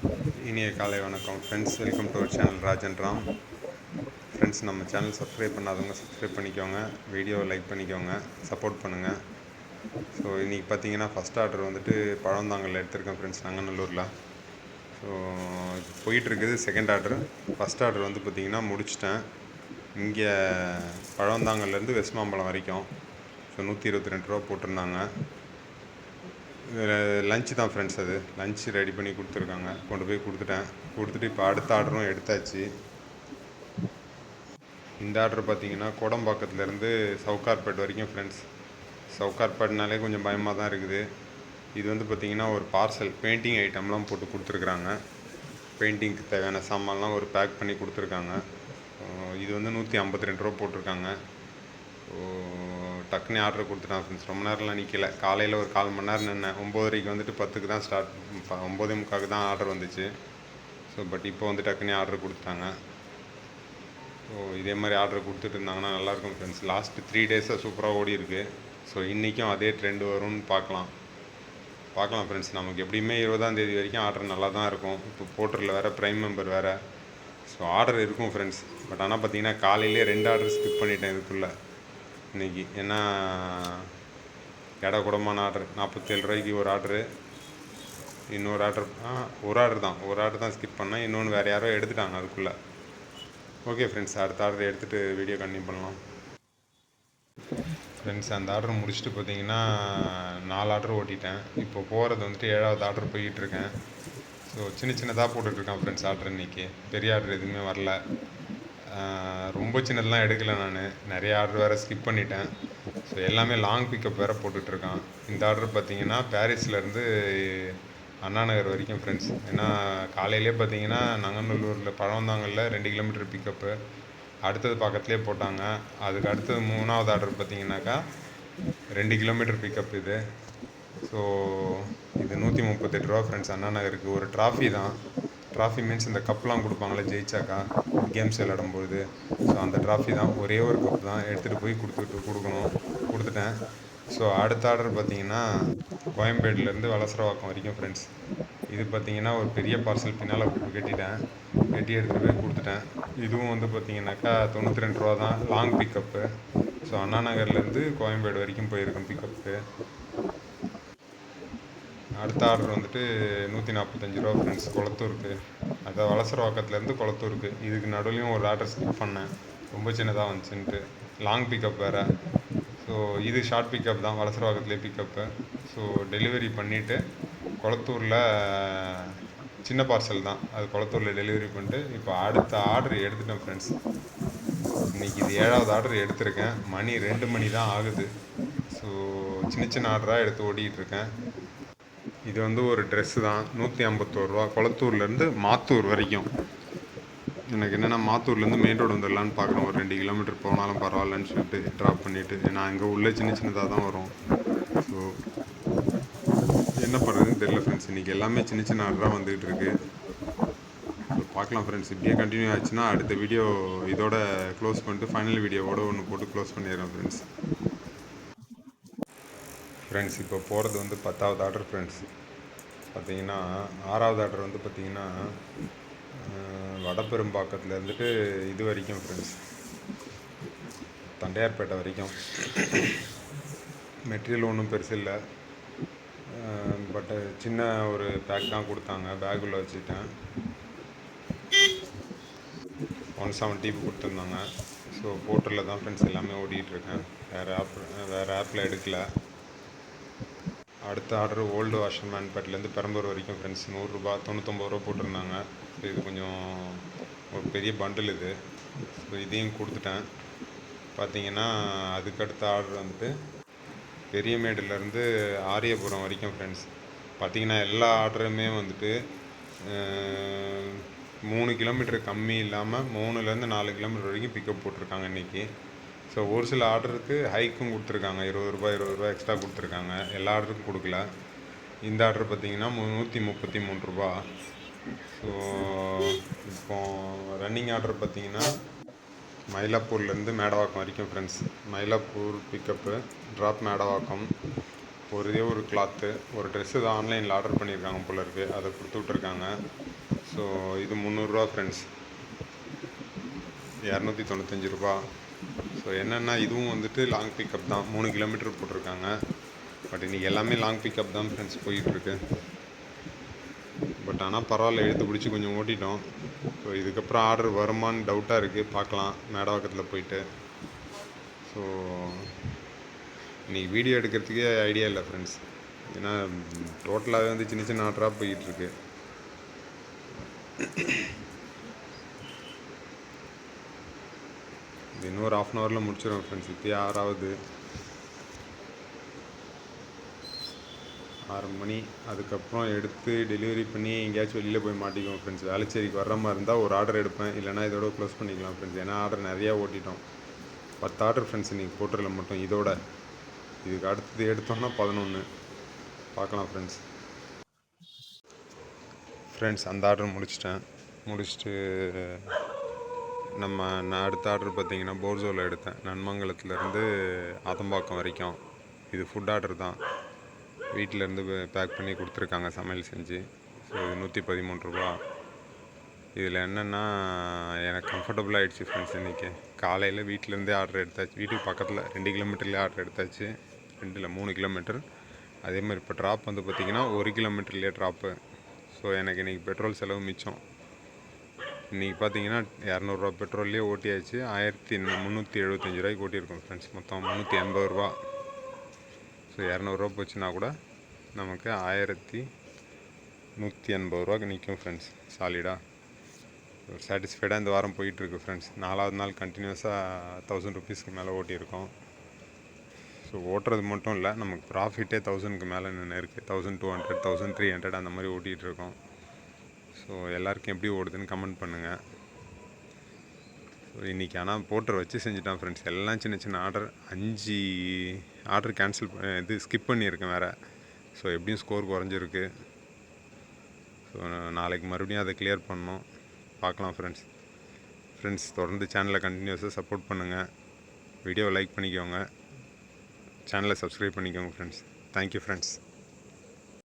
இனிய காலை வணக்கம். Friends welcome to our channel Rajan Ram friends நம்ம சேனல் சப்ஸ்கிரைப் பண்ணாதவங்க சப்ஸ்கிரைப் பண்ணிக்கோங்க. வீடியோவை லைக் பண்ணிக்கோங்க. சப்போர்ட் பண்ணுங்கள் ஸோ இன்றைக்கி பார்த்தீங்கன்னா ஃபஸ்ட் ஆர்டர் வந்துட்டு பழந்தாங்கல் எடுத்திருக்கேன் ஃப்ரெண்ட்ஸ் நங்கநல்லூரில். ஸோ போயிட்டுருக்குது செகண்ட் ஆர்டர் ஃபஸ்ட் ஆர்டர் வந்து பார்த்திங்கன்னா முடிச்சிட்டேன். இங்கே பழந்தாங்கல்லேருந்து வெஸ்ட் மாம்பழம் வரைக்கும். ஸோ நூற்றி இருபத்தி ரெண்டு ரூபா போட்டிருந்தாங்க. லஞ்சு தான் ஃப்ரெண்ட்ஸ் அது. லஞ்ச் ரெடி பண்ணி கொடுத்துருக்காங்க. கொண்டு போய் கொடுத்துட்டேன். கொடுத்துட்டு இப்போ அடுத்த ஆர்டரும் எடுத்தாச்சு. இந்த ஆர்டர் பார்த்தீங்கன்னா கோடம்பாக்கத்துலேருந்து சவுகார்பேட் வரைக்கும் ஃப்ரெண்ட்ஸ் சவுகார்பேட்னாலே கொஞ்சம் பயமாக தான் இருக்குது. இது வந்து பார்த்திங்கன்னா ஒரு பார்சல் பெயிண்டிங் ஐட்டம்லாம் போட்டு கொடுத்துருக்குறாங்க. பெயிண்டிங்க்கு தேவையான சாமான்லாம் ஒரு பேக் பண்ணி கொடுத்துருக்காங்க. இது வந்து நூற்றி ஐம்பத்தி ரெண்டு ரூபா போட்டிருக்காங்க. டக்குன்னு டக்குனு ஆர்டர் கொடுத்துட்டான் ஃப்ரெண்ட்ஸ் ரொம்ப நேரம்லாம் நிற்கல காலையில் ஒரு கால் மணி நேரம் நின்னேன். ஒம்போதரைக்கு வந்துட்டு பத்துக்கு தான் ஸ்டார்ட் ஒம்போதே முக்காவுக்கு தான் ஆர்டர் வந்துச்சு. ஸோ பட் இப்போ வந்து டக்குனு ஆர்டர் கொடுத்துட்டாங்க. ஸோ இதே மாதிரி ஆர்டர் கொடுத்துட்டு இருந்தாங்கன்னா நல்லாயிருக்கும் ஃப்ரெண்ட்ஸ் லாஸ்ட்டு த்ரீ டேஸாக சூப்பராக ஓடி இருக்கு. ஸோ இன்றைக்கும் அதே ட்ரெண்ட் வரும்னு பார்க்கலாம். பார்க்கலாம் ஃப்ரெண்ட்ஸ் நமக்கு எப்படியுமே இருபதாம் தேதி வரைக்கும் ஆர்டர் நல்லா தான் இருக்கும். இப்போ போர்ட்டரில் வேறு ப்ரைம் மெம்பர் வேறு. ஸோ ஆர்டர் இருக்கும் ஃப்ரெண்ட்ஸ் பட் ஆனால் பார்த்தீங்கன்னா காலையிலே ரெண்டு ஆர்டர் ஸ்கிப் பண்ணிட்டேன் இதுக்குள்ளே. இன்னைக்கு. ஏன்னா எடை கூடமான ஆர்டர் நாற்பத்தேழு ரூபாய்க்கு ஒரு ஆர்டரு இன்னொரு ஆர்டர் ஆ ஒரு ஆர்டர் தான். ஒரு ஆர்டர் தான் ஸ்கிப் பண்ணேன். இன்னொன்று வேறு யாரோ எடுத்துட்டாங்க அதுக்குள்ளே. ஓகே ஃப்ரெண்ட்ஸ் அடுத்த ஆர்டர் எடுத்துகிட்டு வீடியோ கண்டினியூ பண்ணலாம். ஃப்ரெண்ட்ஸ் அந்த ஆர்டர் முடிச்சுட்டு பார்த்தீங்கன்னா நாலு ஆர்டர் ஓட்டிட்டேன். இப்போ போகிறது வந்துட்டு ஏழாவது ஆர்டர் போய்கிட்டு இருக்கேன். ஸோ சின்ன சின்னதாக போட்டுட்ருக்கேன் ஃப்ரெண்ட்ஸ் ஆர்டர் இன்றைக்கி பெரிய ஆர்டர் எதுவுமே வரல. ரொம்ப சின்னதெல்லாம் எடுக்கலை நான். நிறைய ஆர்டர் வேறு ஸ்கிப் பண்ணிட்டேன். ஸோ எல்லாமே லாங் பிக்கப் வேறு போட்டுட்ருக்கான். இந்த ஆர்டர் பார்த்தீங்கன்னா பாரிஸ்லேருந்து அண்ணா நகர் வரைக்கும் ஃப்ரெண்ட்ஸ் ஏன்னா காலையிலே பார்த்தீங்கன்னா நங்கநல்லூரில் பழவந்தாங்கல்ல ரெண்டு கிலோமீட்டர் பிக்கப்பு அடுத்தது பக்கத்துலேயே போட்டாங்க. அதுக்கு அடுத்தது மூணாவது ஆர்டர் பார்த்தீங்கன்னாக்கா ரெண்டு கிலோமீட்டர் பிக்கப் இது. ஸோ இது நூற்றி முப்பத்தெட்டு ரூபா ஃப்ரெண்ட்ஸ் அண்ணா நகருக்கு ஒரு ட்ராஃபி தான். ட்ராஃபி மீன்ஸ் இந்த கப்லாம் கொடுப்பாங்களே ஜெயிச்சாக்கா கேம்ஸ் விளையாடும்போது ஸோ அந்த ட்ராஃபி தான் ஒரே ஒரு கப் தான் எடுத்துகிட்டு போய் கொடுத்துட்டு கொடுக்கணும். கொடுத்துட்டேன். ஸோ அடுத்த ஆர்டர் பார்த்தீங்கன்னா கோயம்பேடுலேருந்து வலசரவாக்கம் வரைக்கும் ஃப்ரெண்ட்ஸ் இது பார்த்தீங்கன்னா ஒரு பெரிய பார்சல் பின்னால் கட்டிட்டேன். கட்டி எடுத்துகிட்டு போய் கொடுத்துட்டேன். இதுவும் வந்து பார்த்தீங்கன்னாக்கா தொண்ணூற்றி ரெண்டு ரூபா தான் லாங் பிக்கப்பு ஸோ அண்ணா நகர்லேருந்து கோயம்பேடு வரைக்கும் போயிருக்கேன் பிக்கப்பு அடுத்த ஆர்டர் வந்துட்டு நூற்றி நாற்பத்தஞ்சு ரூபா ஃப்ரெண்ட்ஸ் குளத்தூருக்கு. அதான் வலசரவாக்கத்துலேருந்து குளத்தூருக்கு. இதுக்கு நடுவுலையும் ஒரு ஆர்டர் ஸ்கிப் பண்ணேன். ரொம்ப சின்னதாக வந்துச்சுன்ட்டு. லாங் பிக்கப் வேறு. ஸோ இது ஷார்ட் பிக்கப் தான். வலசரவாக்கத்துலேயே பிக்கப்பு ஸோ டெலிவரி பண்ணிவிட்டு குளத்தூரில் சின்ன பார்சல் தான். அது குளத்தூரில் டெலிவரி பண்ணிட்டு இப்போ அடுத்த ஆர்டர் எடுத்துட்டேன் ஃப்ரெண்ட்ஸ் இன்றைக்கி இது ஏழாவது ஆர்டர் எடுத்திருக்கேன். மணி ரெண்டு மணி தான் ஆகுது. ஸோ சின்ன சின்ன ஆர்டராக எடுத்து ஓடிட்டு இருக்கேன். இது வந்து ஒரு ட்ரெஸ்ஸு தான். நூற்றி ஐம்பத்தோருவா கொளத்தூர்லேருந்து குளத்தூர்லேருந்து மாத்தூர் வரைக்கும். எனக்கு என்னென்னா மாத்தூர்லேருந்து மெயின் ரோடு வந்துடலான்னு பார்க்குறோம். ஒரு ரெண்டு கிலோமீட்டர் போனாலும் பரவாயில்லன்னு சொல்லிட்டு ட்ராப் பண்ணிவிட்டு ஏன்னா அங்கே உள்ளே சின்ன சின்னதாக தான் வரும். ஸோ என்ன பண்ணுறதுன்னு தெரியல ஃப்ரெண்ட்ஸ் இன்றைக்கி எல்லாமே சின்ன சின்ன ஆர்டராக வந்துக்கிட்டு இருக்கு. ஸோ பார்க்கலாம் ஃப்ரெண்ட்ஸ் இப்படியே கண்டினியூ ஆச்சுன்னா அடுத்த வீடியோ இதோட க்ளோஸ் பண்ணிட்டு ஃபைனல் வீடியோவோட ஒன்று போட்டு க்ளோஸ் பண்ணிடுறேன் ஃப்ரெண்ட்ஸ் ஃப்ரெண்ட்ஸ் இப்போ போகிறது வந்து பத்தாவது ஆர்டர் ஃப்ரெண்ட்ஸ் பார்த்தீங்கன்னா ஆறாவது ஆர்டர் வந்து பார்த்தீங்கன்னா வடபெரும்பாக்கத்தில் இருந்துட்டு இது வரைக்கும் ஃப்ரெண்ட்ஸ் தண்டையார்பேட்டை வரைக்கும். மெட்டீரியல் ஒன்றும் பெருசு இல்லை. பட்டு சின்ன ஒரு பேக் தான் கொடுத்தாங்க. பேக்குள்ளே வச்சுட்டேன் ஒன் செவன்ட்டி கொடுத்துருந்தாங்க. ஸோ போர்ட்டலில் தான் ஃப்ரெண்ட்ஸ் எல்லாமே ஓடிட்டுருக்கேன் வேறு ஆப் வேறு ஆப்பில் எடுக்கல. அடுத்த ஆர்டர் ஓல்டு வாஷர்மேன் பேட்லேருந்து பெரம்பூர் வரைக்கும் ஃப்ரெண்ட்ஸ் நூறுரூபா தொண்ணூத்தொம்பது ரூபா போட்டிருந்தாங்க. ஸோ இது கொஞ்சம் ஒரு பெரிய பண்டில் இது. ஸோ இதையும் கொடுத்துட்டேன். பார்த்தீங்கன்னா அதுக்கு அடுத்த ஆர்டர் வந்துட்டு பெரியமேடுலேருந்து ஆரியபுரம் வரைக்கும் ஃப்ரெண்ட்ஸ் பார்த்தீங்கன்னா எல்லா ஆர்டருமே வந்துட்டு மூணு கிலோமீட்டர் கம்மி இல்லாமல் மூணுலேருந்து நாலு கிலோமீட்டர் வரைக்கும் பிக்கப் போட்டிருக்காங்க இன்றைக்கி ஸோ ஒரு சில ஆர்டருக்கு ஹைக்கும் கொடுத்துருக்காங்க. இருபது ரூபாய் இருபது ரூபாய் எக்ஸ்ட்ரா கொடுத்துருக்காங்க. எல்லா ஆர்டருக்கும் கொடுக்கல. இந்த ஆர்டர் பார்த்தீங்கன்னா நூற்றி முப்பத்தி மூணு ரூபா. ஸோ இப்போ ரன்னிங் ஆர்டர் பார்த்தீங்கன்னா மயிலாப்பூர்லேருந்து மேடவாக்கம் வரைக்கும் friends Mylapore pickup drop Medavakkam. ஒரே ஒரு கிளாத்து ஒரு ட்ரெஸ்ஸு தான் ஆன்லைனில் ஆர்டர் பண்ணியிருக்காங்க போல இருக்குது அதை கொடுத்து விட்ருக்காங்க ஸோ இது முந்நூறுரூவா ஃப்ரெண்ட்ஸ் இரநூத்தி தொண்ணூத்தஞ்சு ரூபா. ஸோ என்னென்னா இதுவும் வந்துட்டு லாங் பிக்கப் தான். மூணு கிலோமீட்டர் போட்டிருக்காங்க. பட் இன்றைக்கி எல்லாமே லாங் பிக்கப் தான் ஃப்ரெண்ட்ஸ் போயிட்டுருக்கு. பட் ஆனால் பரவாயில்ல எழுத்து பிடிச்சி கொஞ்சம் ஓட்டிட்டோம். ஸோ இதுக்கப்புறம் ஆர்டர் வருமான்னு டவுட்டாக இருக்குது பார்க்கலாம். மேடவாக்கத்தில் போயிட்டு. ஸோ இன்றைக்கி வீடியோ எடுக்கிறதுக்கே ஐடியா இல்லை ஃப்ரெண்ட்ஸ் ஏன்னா டோட்டலாகவே வந்து சின்ன சின்ன ஆர்டராக போயிட்டுருக்கு. இது இன்னொரு ஆஃப் அன் ஹவரில் முடிச்சிடும் ஃப்ரெண்ட்ஸ் இப்போ ஆறாவது. ஆறு மணி. அதுக்கப்புறம் எடுத்து டெலிவரி பண்ணி எங்கேயாச்சும் வெளியில் போய் மாட்டிக்குவோம் ஃப்ரெண்ட்ஸ் வேலைச்சேரிக்கு வர்ற மாதிரி இருந்தால் ஒரு ஆர்டர் எடுப்பேன். இல்லைனா இதோட க்ளோஸ் பண்ணிக்கலாம் ஃப்ரெண்ட்ஸ் ஏன்னா ஆர்டர் நிறையா ஓட்டிட்டோம். பத்து ஆர்டர் ஃப்ரெண்ட்ஸ் இன்றைக்கி போட்டுடல மட்டும் இதோட. இதுக்கு அடுத்தது எடுத்தோம்னா பதினொன்று பார்க்கலாம் ஃப்ரெண்ட்ஸ் ஃப்ரெண்ட்ஸ் அந்த ஆர்டர் முடிச்சிட்டேன். முடிச்சுட்டு நம்ம நான் அடுத்த ஆர்டர் பார்த்தீங்கன்னா போர்ஜோவில் எடுத்தேன். நன்மங்கலத்துலேருந்து ஆதம்பாக்கம் வரைக்கும். இது ஃபுட் ஆர்டர் தான். வீட்டிலேருந்து பேக் பண்ணி கொடுத்துருக்காங்க சமையல் செஞ்சு. ஸோ இது நூற்றி பதிமூணு ரூபா. இதில் என்னென்னா எனக்கு கம்ஃபர்டபுள் ஆகிடுச்சு ஃப்ரெண்ட்ஸ் இன்றைக்கி காலையில் வீட்டிலேருந்தே ஆர்டர் எடுத்தாச்சு. வீட்டுக்கு பக்கத்தில் ரெண்டு கிலோமீட்டர்லேயே ஆர்டர் எடுத்தாச்சு. ரெண்டு இல்லை மூணு கிலோமீட்டர் அதே மாதிரி இப்போ ட்ராப் வந்து பார்த்திங்கன்னா ஒரு கிலோமீட்டர்லேயே ட்ராப்பு ஸோ எனக்கு இன்றைக்கி பெட்ரோல் செலவு மிச்சம். இன்றைக்கி பார்த்தீங்கன்னா இரநூறுவா பெட்ரோல்லே ஓட்டியாச்சு. ஆயிரத்தி முந்நூற்றி எழுபத்தஞ்சி ரூபாய்க்கு ஓட்டியிருக்கோம் ஃப்ரெண்ட்ஸ் மொத்தம் முந்நூற்றி எண்பது ரூபா. ஸோ இரநூறுவா போச்சுன்னா கூட நமக்கு ஆயிரத்தி நூற்றி எண்பது ரூபாய்க்கு நிற்கும் ஃப்ரெண்ட்ஸ் சாலிடாக ஒரு சாட்டிஸ்ஃபைடாக இந்த வாரம் போயிட்டுருக்கு ஃப்ரெண்ட்ஸ் நாலாவது நாள் கண்டினியூஸாக தௌசண்ட் ருபீஸ்க்கு மேலே ஓட்டியிருக்கோம். ஸோ ஓட்டுறது மட்டும் இல்லை நமக்கு ப்ராஃபிட்டே தௌசண்ட்க்கு மேலே நின்று இருக்குது thousand two hundred thousand three hundred அந்த மாதிரி ஓட்டிகிட்டு இருக்கோம் ஸோ எல்லாருக்கும் எப்படி ஓடுதுன்னு கமெண்ட் பண்ணுங்கள் ஸோ இன்றைக்கி ஆனால் போட்டர் வச்சு செஞ்சுட்டான் ஃப்ரெண்ட்ஸ் எல்லாம் சின்ன சின்ன ஆர்டர் அஞ்சு ஆர்டர் கேன்சல் இது ஸ்கிப் பண்ணியிருக்கேன் வேறு. ஸோ எப்படியும் ஸ்கோர் குறைஞ்சிருக்கு. ஸோ நாளைக்கு மறுபடியும் அதை கிளியர் பண்ணோம் பார்க்கலாம் ஃப்ரெண்ட்ஸ் ஃப்ரெண்ட்ஸ் தொடர்ந்து சேனலை கண்டினியூஸாக சப்போர்ட் பண்ணுங்கள் வீடியோவை லைக் பண்ணிக்கோங்க. சேனலை சப்ஸ்கிரைப் பண்ணிக்கோங்க ஃப்ரெண்ட்ஸ் தேங்க்யூ ஃப்ரெண்ட்ஸ்